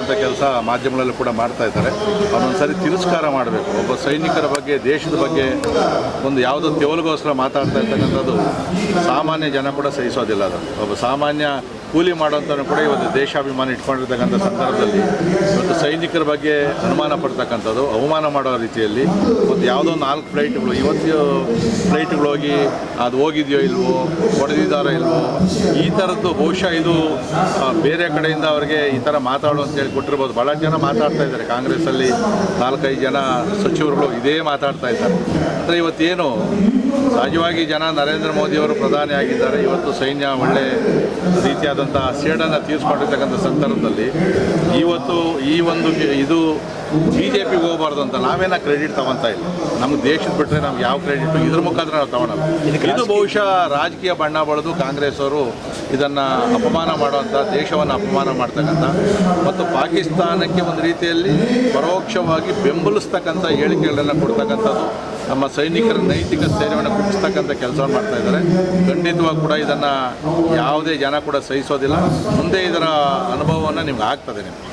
ಅಂತ ಕೆಲಸ ಮಾಧ್ಯಮಗಳಲ್ಲಿ ಕೂಡ ಮಾಡ್ತಾ ಇದ್ದಾರೆ. ಅವನೊಂದ್ಸರಿ ತಿರಸ್ಕಾರ ಮಾಡಬೇಕು. ಒಬ್ಬ ಸೈನಿಕರ ಬಗ್ಗೆ, ದೇಶದ ಬಗ್ಗೆ ಒಂದು ಯಾವುದೋ ತೆವಲಿಗೋಸ್ಕರ ಮಾತಾಡ್ತಾ ಇರ್ತಕ್ಕಂಥದ್ದು ಸಾಮಾನ್ಯ ಜನ ಕೂಡ ಸಹಿಸೋದಿಲ್ಲ ಅದು. ಒಬ್ಬ ಸಾಮಾನ್ಯ ಕೂಲಿ ಮಾಡೋಂಥವ್ರು ಕೂಡ ಇವತ್ತು ದೇಶಾಭಿಮಾನ ಇಟ್ಕೊಂಡಿರ್ತಕ್ಕಂಥ ಸಂದರ್ಭದಲ್ಲಿ ಇವತ್ತು ಸೈನಿಕರ ಬಗ್ಗೆ ಅನುಮಾನ ಪಡ್ತಕ್ಕಂಥದ್ದು, ಅವಮಾನ ಮಾಡೋ ರೀತಿಯಲ್ಲಿ ಮತ್ತು ಯಾವುದೋ ನಾಲ್ಕು ಫ್ಲೈಟ್ಗಳು ಇವತ್ತು ಫ್ಲೈಟ್ಗಳು ಹೋಗಿ ಅದು ಹೋಗಿದೆಯೋ ಇಲ್ವೋ, ಹೊಡೆದಿದ್ದಾರೋ ಇಲ್ವೋ, ಈ ಥರದ್ದು ಬಹುಶಃ ಇದು ಬೇರೆ ಕಡೆಯಿಂದ ಅವರಿಗೆ ಈ ಥರ ಮಾತಾಡು ಅಂತ ಹೇಳಿ ಕೊಟ್ಟಿರ್ಬೋದು. ಭಾಳ ಜನ ಮಾತಾಡ್ತಾ ಇದ್ದಾರೆ. ಕಾಂಗ್ರೆಸ್ಸಲ್ಲಿ ನಾಲ್ಕೈದು ಜನ ಸಚಿವರುಗಳು ಇದೇ ಮಾತಾಡ್ತಾ ಇದ್ದಾರೆ. ಅಂದರೆ ಇವತ್ತೇನು ಸಹಜವಾಗಿ ಜನ ನರೇಂದ್ರ ಮೋದಿಯವರು ಪ್ರಧಾನಿ ಆಗಿದ್ದಾರೆ. ಇವತ್ತು ಸೈನ್ಯ ಒಳ್ಳೆ ರೀತಿಯಾದಂಥ ಸೇಡನ್ನು ತೀರಿಸ್ಕೊಂಡಿರ್ತಕ್ಕಂಥ ಸಂದರ್ಭದಲ್ಲಿ ಇವತ್ತು ಈ ಒಂದು ಇದು ಬಿ ಜೆ ಪಿಗೆ ಹೋಗಬಾರ್ದು ಅಂತ ನಾವೇನ ಕ್ರೆಡಿಟ್ ತಗೊತಾ ಇಲ್ಲ. ನಮ್ಮ ದೇಶದ ಬಿಟ್ಟರೆ ನಮ್ಗೆ ಯಾವ ಕ್ರೆಡಿಟ್ ಇದ್ರ ಮುಖಾಂತರ ನಾವು ತಗೊಳಲ್ಲ. ಇದು ಬಹುಶಃ ರಾಜಕೀಯ ಬಣ್ಣ ಬಳದು ಕಾಂಗ್ರೆಸ್ ಅವರು ಇದನ್ನು ಅಪಮಾನ ಮಾಡುವಂಥ ದೇಶವನ್ನು ಅಪಮಾನ ಮಾಡ್ತಕ್ಕಂಥ ಮತ್ತು ಪಾಕಿಸ್ತಾನಕ್ಕೆ ಒಂದು ರೀತಿಯಲ್ಲಿ ಪರೋಕ್ಷವಾಗಿ ಬೆಂಬಲಿಸ್ತಕ್ಕಂಥ ಹೇಳಿಕೆಗಳನ್ನು ಕೊಡ್ತಕ್ಕಂಥದ್ದು ನಮ್ಮ ಸೈನಿಕರ ನೈತಿಕ ಸ್ಥೈರ್ಯವನ್ನು ಕುಗ್ಗಿಸ್ತಕ್ಕಂಥ ಕೆಲಸ ಮಾಡ್ತಾ ಇದ್ದಾರೆ. ಖಂಡಿತವಾಗಿ ಕೂಡ ಇದನ್ನು ಯಾವುದೇ ಜನ ಕೂಡ ಸಹಿಸೋದಿಲ್ಲ. ಮುಂದೆ ಇದರ ಅನುಭವವನ್ನು ನಿಮ್ಗೆ ಆಗ್ತದೆ ನಿಮ್ಗೆ.